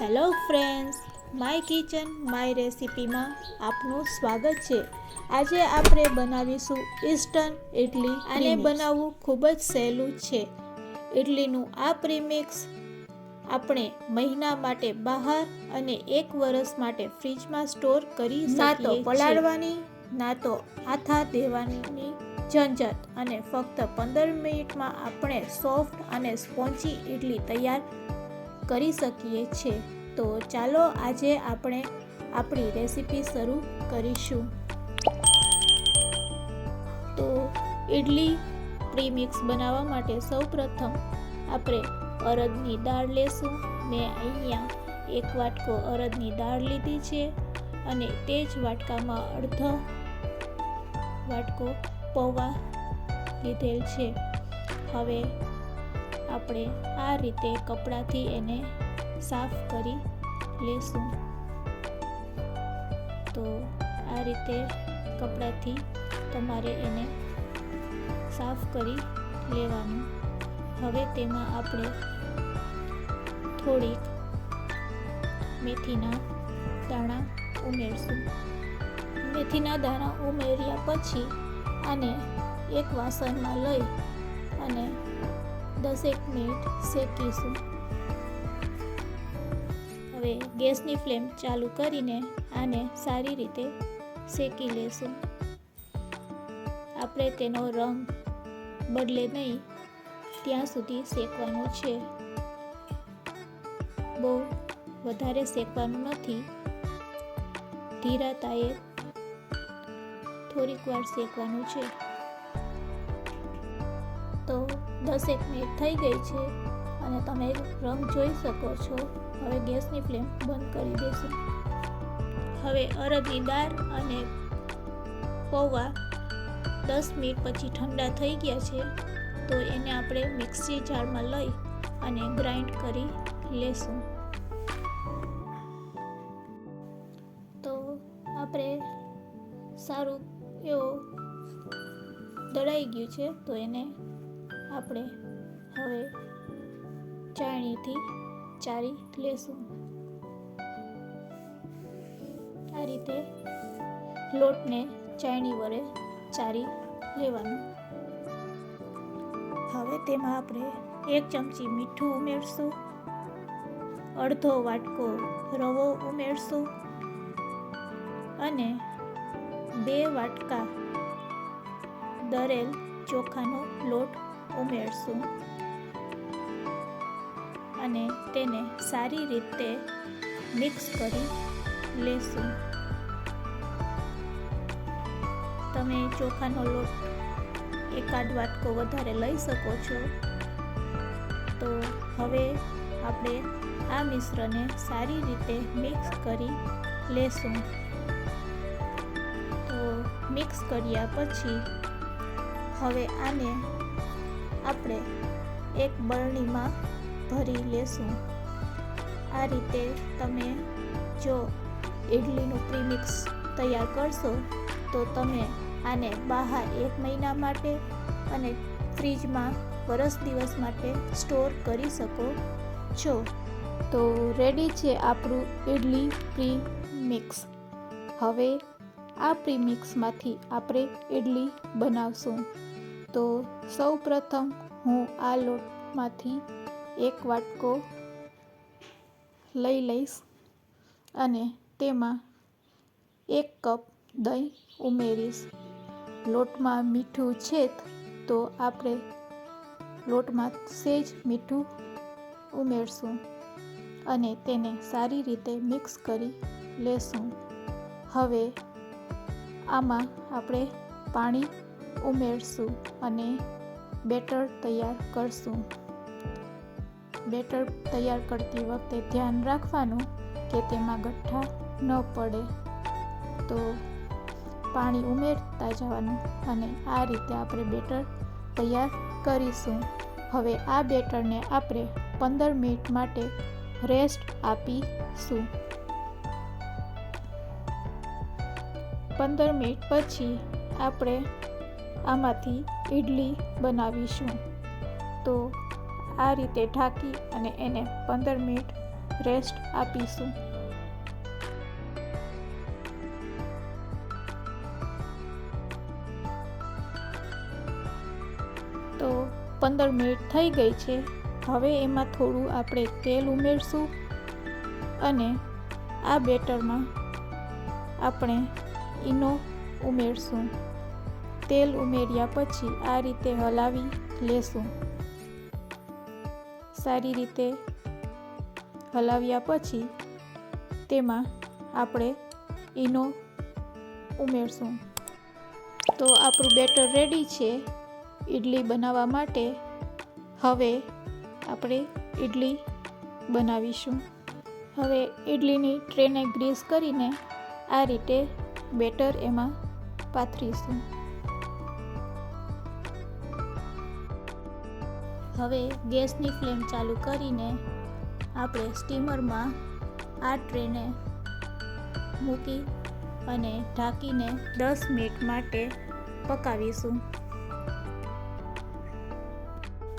Hello friends my kitchen my રેસિપીમાં આપનું સ્વાગત છે. આજે આપણે બનાવીશું ઇસ્ટર્ન ઇડલી આને બનાવવું ખૂબ જ સહેલું છે. ઇડલીનું આ પ્રીમિક્સ આપણે મહિના માટે બહાર અને એક વર્ષ માટે ફ્રીજમાં સ્ટોર કરી ના તો પલાળવાની ના તો આથા દેવાની ઝંઝટ અને ફક્ત પંદર મિનિટમાં આપણે સોફ્ટ અને સ્પોન્ચી ઇડલી તૈયાર કરી શકીએ છીએ. તો ચાલો આજે આપણે આપણી રેસીપી શરૂ કરીશું. તો ઇડલી પ્રીમિક્સ બનાવવા માટે સૌપ્રથમ આપણે અરદની દાળ લેશું. મેં અહીંયા એક વાટકો અડદની દાળ લીધી છે અને તે જ વાટકામાં અડધો વાટકો પૌવા લીધેલ છે. હવે આપણે આ રીતે કપડાથી એને સાફ કરી લેશું. તો આ રીતે કપડાથી તમારે એને સાફ કરી લેવાનું. હવે તેમાં આપણે થોડીક મેથીના દાણા ઉમેરશું. મેથીના દાણા ઉમેર્યા પછી આને એક વાસણમાં લઈ અને દસેક મિનિટ શેકીશું. હવે ગેસની ફ્લેમ ચાલુ કરીને આને સારી રીતે શેકી લેશું. આપણે તેનો રંગ બદલે નહીં, ત્યાં સુધી શેકવાનું છે. બહુ વધારે શેકવાનું નથી. ધીરાતાએ થોડીક વાર શેકવાનું છે. તો દસેક મિનિટ થઈ ગઈ છે અને તમે રંગ જોઈ શકો છો. હવે ગેસની ફ્લેમ બંધ કરી દેશું. હવે અડદની દાળ અને પૌવા દસ મિનિટ પછી ઠંડા થઈ ગયા છે, તો એને આપણે મિક્સી જારમાં લઈ અને ગ્રાઇન્ડ કરી લેશું. તો આપણે સારું એવો દળાઈ ગયું છે, તો એને આપણે હવે ચાળણીથી ચારી લેશું. આ રીતે લોટને ચાયણી વડે ચારી લેવાનું. હવે તેમાં આપણે એક ચમચી મીઠું ઉમેરશું. અડધો વાટકો રવો ઉમેરશું. અને બે વાટકા દરેલ ચોખાનો લોટ ઉમેરશું. અને તેને સારી રીતે મિક્સ કરી લેશું. તમે ચોખાનો લોટ એકાદ વાટકો વધારે લઈ શકો છો. તો હવે આપણે આ મિશ્રને સારી રીતે મિક્સ કરી લેશું. તો મિક્સ કર્યા પછી હવે આને આપણે એક બરણીમાં ભરી લેશું. આ રીતે તમે જો ઇડલીનું પ્રીમિક્સ તૈયાર કરશો, તો તમે આને બહાર એક મહિના માટે અને ફ્રીજમાં વરસ દિવસ માટે સ્ટોર કરી શકો છો. તો રેડી છે આપણું ઇડલી પ્રી મિક્સ હવે આ પ્રીમિક્સમાંથી આપણે ઇડલી બનાવશું. તો સૌ પ્રથમ હું આ લોટમાંથી એક વાટકો લઈ લઈશ અને તેમાં એક કપ દહીં ઉમેરીશ. લોટમાં મીઠું છે તો આપણે લોટમાં સેજ મીઠું ઉમેરશું અને તેને સારી રીતે મિક્સ કરી લેશું. હવે આમાં આપણે પાણી ઉમેરશું અને બેટર તૈયાર કરશું. બેટર તૈયાર કરતી વખતે ધ્યાન રાખવાનું કે તેમાં ગઠ્ઠા ન પડે. તો પાણી ઉમેરતા જવાનું અને આ રીતે આપણે બેટર તૈયાર કરીશું. હવે આ બેટરને આપણે પંદર મિનિટ માટે રેસ્ટ આપીશું. પંદર મિનિટ પછી આપણે આમાંથી ઈડલી બનાવીશું. તો આ રીતે ઢાંકી અને એને પંદર મિનિટ રેસ્ટ આપીશું. તો પંદર મિનિટ થઈ ગઈ છે. હવે એમાં થોડું આપણે તેલ ઉમેરશું અને આ બેટરમાં આપણે ઈનો ઉમેરશું. તેલ ઉમેર્યા પછી આ રીતે હલાવી લેશું. સારી રીતે હલાવ્યા પછી તેમાં આપણે ઈનો ઉમેરશું. તો આપણું બેટર રેડી છે ઈડલી બનાવવા માટે. હવે આપણે ઈડલી બનાવીશું. હવે ઈડલીની ટ્રેને ગ્રીસ કરીને આ રીતે બેટર એમાં પાથરીશું. હવે ગેસની ફ્લેમ ચાલુ કરીને આપણે સ્ટીમરમાં આ ટ્રેને મૂકી અને ઢાંકીને દસ મિનિટ માટે પકાવીશું.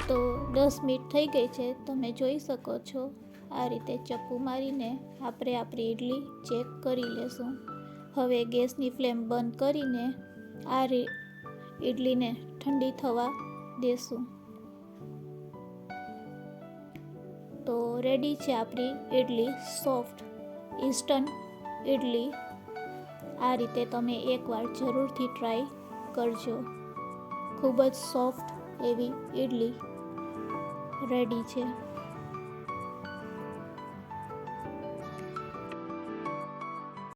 તો દસ મિનિટ થઈ ગઈ છે, તમે જોઈ શકો છો. આ રીતે ચપ્પુ મારીને આપણે આપણી ઈડલી ચેક કરી લેશું. હવે ગેસની ફ્લેમ બંધ કરીને આ રી, ઈડલીને ઠંડી થવા દેશું. તો રેડી છે આપણી ઈડલી સોફ્ટ ઇન્સ્ટન્ટ ઈડલી. આ રીતે તમે એકવાર જરૂરથી ટ્રાય કરજો. ખૂબ જ સોફ્ટ એવી ઈડલી રેડી છે.